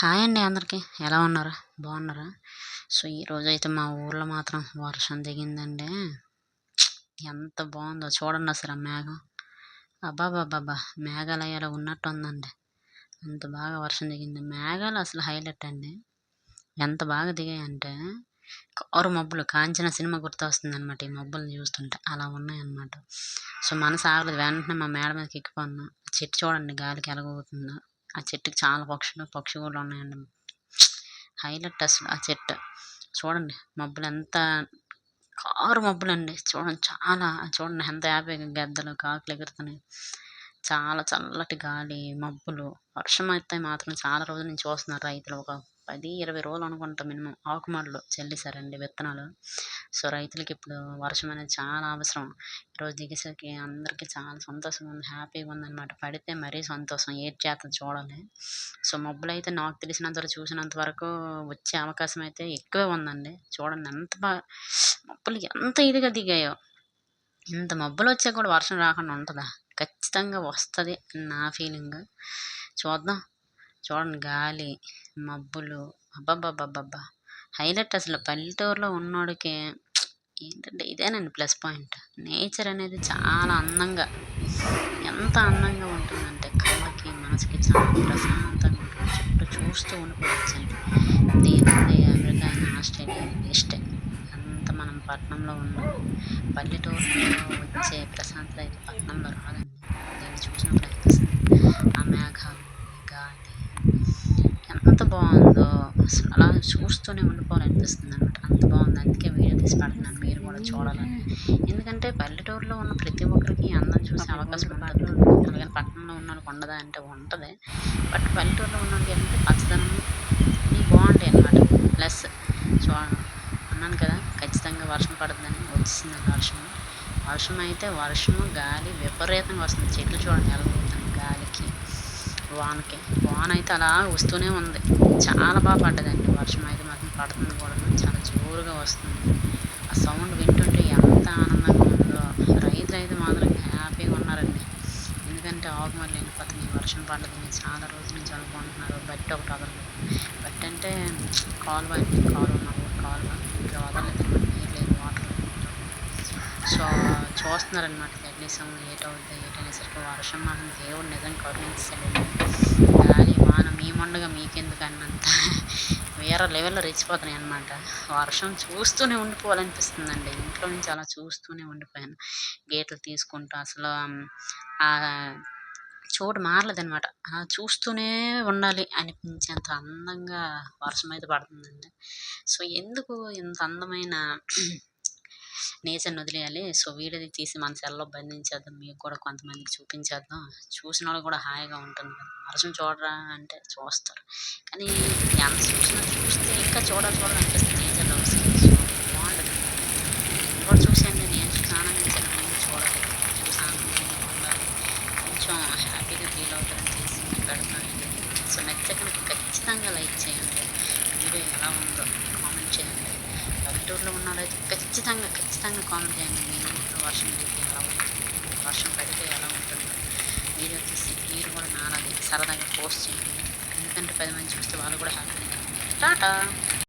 Hi అండి అందరికీ. ఎలా ఉన్నారు? బాగున్నారా? సో ఈరోజు అయితే మా ఊర్లో మాత్రం వర్షం దిగిందండి ఎంత బాగుందో చూడండి అసలు ఆ మేఘం. అబ్బాబాబాబా మేఘాలు ఉన్నట్టు ఉందండి అంత బాగా వర్షం దిగింది మేఘాలు అసలు హైలైట్ అండి. ఎంత బాగా దిగాయంటే కారు మబ్బులు కాంచన సినిమా గుర్తొస్తుంది అనమాట ఈ మబ్బులు చూస్తుంటే. అలా ఉన్నాయన్నమాట. సో మనసు ఆగలేదు. వెంటనే మా మేడ మీదకి ఎక్కిపోన్నా చెట్టు చూడండి గాలికి ఎలాగవుతుందో ఆ చెట్టుకి చాలా పక్షులు పక్షి కూడా ఉన్నాయండి. హైలైట్ అసలు ఆ చెట్టు. చూడండి మబ్బులు ఎంత కారు మబ్బులు అండి చూడండి చాలా చూడండి ఎంత హ్యాపీగా గద్దలు కాకులు ఎగురుతున్నాయి. చాలా చల్లటి గాలి మబ్బులు. వర్షం అయితే మాత్రం చాలా రోజుల నుంచి చూస్తున్నారు రైతులు. ఒక పది ఇరవై రోజులు అనుకుంటా మినిమం. ఆకుమాడలో చల్లేశారండి విత్తనాలు. సో రైతులకి ఇప్పుడు వర్షం అనేది చాలా అవసరం. ఈరోజు దిగేసరికి అందరికీ చాలా సంతోషంగా ఉంది హ్యాపీగా ఉందన్నమాట. పడితే మరీ సంతోషం ఏడ్ చేత చూడాలి. సో మబ్బులు అయితే నాకు తెలిసినంత వరకు చూసినంత వరకు వచ్చే అవకాశం అయితే ఎక్కువే ఉందండి. చూడండి ఎంత బాగా మబ్బులు ఎంత ఇదిగా దిగాయో. ఇంత మబ్బులు వచ్చా కూడా వర్షం రాకుండా ఉంటుందా? ఖచ్చితంగా వస్తుంది నా ఫీలింగ్. చూద్దాం. చూడండి గాలి మబ్బులు అబ్బబ్బబ్బబ్బబ్బా. హైలైట్ అసలు పల్లెటూరులో ఉన్నోడికి ఏంటంటే ఇదేనండి ప్లస్ పాయింట్. నేచర్ అనేది చాలా అందంగా ఎంత అందంగా ఉంటుందంటే కళ్ళకి మనసుకి చాలా ప్రశాంతంగా ఉంటుంది. చుట్టూ చూస్తూ ఉండిపోవచ్చండి దీని అమెరికా అయినా ఆస్ట్రేలియా బెస్ట్. అంత మనం పట్టణంలో ఉన్నాం. పల్లెటూరులో వచ్చే ప్రశాంతత అయితే పట్టణంలో రాదండి దీన్ని చూసినప్పుడు అనిపిస్తుంది ఆ మేఘాలు గాలి ఎంత బాగుందో అసలు అలా చూస్తూనే ఉండిపోవాలనిపిస్తుంది అనమాట అంత బాగుంది. అందుకే వీడియో తీసి పెడుతున్నాను. మీరు కూడా చూడాలని. ఎందుకంటే పల్లెటూరులో ఉన్న ప్రతి ఒక్కరికి అందం చూసే అవకాశం ఉంటుంది. అలాగే పట్టణంలో ఉన్న వాళ్ళకి ఉండదా అంటే ఉంటుంది. బట్ పల్లెటూరులో ఉన్న వాళ్ళకి ఏంటంటే పచ్చదనం బాగుంటాయి అనమాట ప్లస్ చూ అన్నాను కదా ఖచ్చితంగా వర్షం పడుతుందని వచ్చింది వర్షం వర్షం అయితే వర్షము గాలి విపరీతంగా వస్తుంది. చెట్లు చూడండి ఎలా గాలికి వానకి. వాన అయితే అలా వస్తూనే ఉంది. చాలా బాగా పడ్డదండి వర్షం అయితే మాత్రం పడుతుంది కూడా. చాలా జోరుగా వస్తుంది. ఆ సౌండ్ వింటుంటే ఎంత ఆనందంగా ఉందో. రైతులు అయితే మాత్రం హ్యాపీగా ఉన్నారండి. ఎందుకంటే ఆగుమల్లి వెళ్ళిపోతుంది వర్షం పడ్డది. చాలా రోజుల నుంచి అనుకుంటున్నారు. బట్టి ఒకటి వదలదు బట్ అంటే కాలువ కాలువ ఉన్న కాలువ. ఇంకా వదలలేదు. నీరు లేదు వాటర్ సో చూస్తున్నారనమాట కనీసం ఏటవుతుంది ఏటనేసరికి వర్షం మాత్రం దేవుడు నిజం కరుణించాడు గాలి మీకెందుకు అన్నంత వేరే లెవెల్లో రెచ్చిపోతున్నాయి అనమాట వర్షం చూస్తూనే ఉండిపోవాలనిపిస్తుందండి. ఇంట్లో నుంచి అలా చూస్తూనే ఉండిపోయాను. గేట్లు తీసుకుంటూ అసలు చోటు మారలేదనమాట చూస్తూనే ఉండాలి అనిపించేంత అందంగా వర్షం అయితే పడుతుందండి. సో ఎందుకు ఇంత అందమైన నేచర్ని వదిలేయాలి. సో వీడియోది తీసి మన సెల్లో బంధించేద్దాం. మీకు కూడా కొంతమందికి చూపించేద్దాం. చూసిన వాళ్ళు కూడా హాయిగా ఉంటుంది కదా. వర్షం చూడరా అంటే చూస్తారు. కానీ ఎంత చూసినా చూస్తే ఇంకా చూడాలి చూడాలనిపిస్తుంది నేచర్లో సో బాగుంటుంది. కూడా చూసాను నేను చూసి ఆనందించాను నేను చూడాలి చూసి ఆనందంగా ఉండాలి. కొంచెం హ్యాపీగా ఫీల్ అవుతారని చేసి పెడతాను సో నచ్చక ఖచ్చితంగా లైక్ చేయండి. వీడియో ఎలా ఉందో కామెంట్ చేయండి. పల్లెటూరులో ఉన్న వాళ్ళైతే ఖచ్చితంగా ఖచ్చితంగా కామెంట్ చేయండి. మీ ఊళ్ళో వర్షం పడితే ఎలా ఉంటుంది? వర్షం పడితే ఎలా ఉంటుంది? వీడియో తీసి మీరు కూడా నాలాగే సరదాగా పోస్ట్ చేయండి. ఎందుకంటే పది మంది చూస్తే వాళ్ళు కూడా హ్యాపీగా టాటా!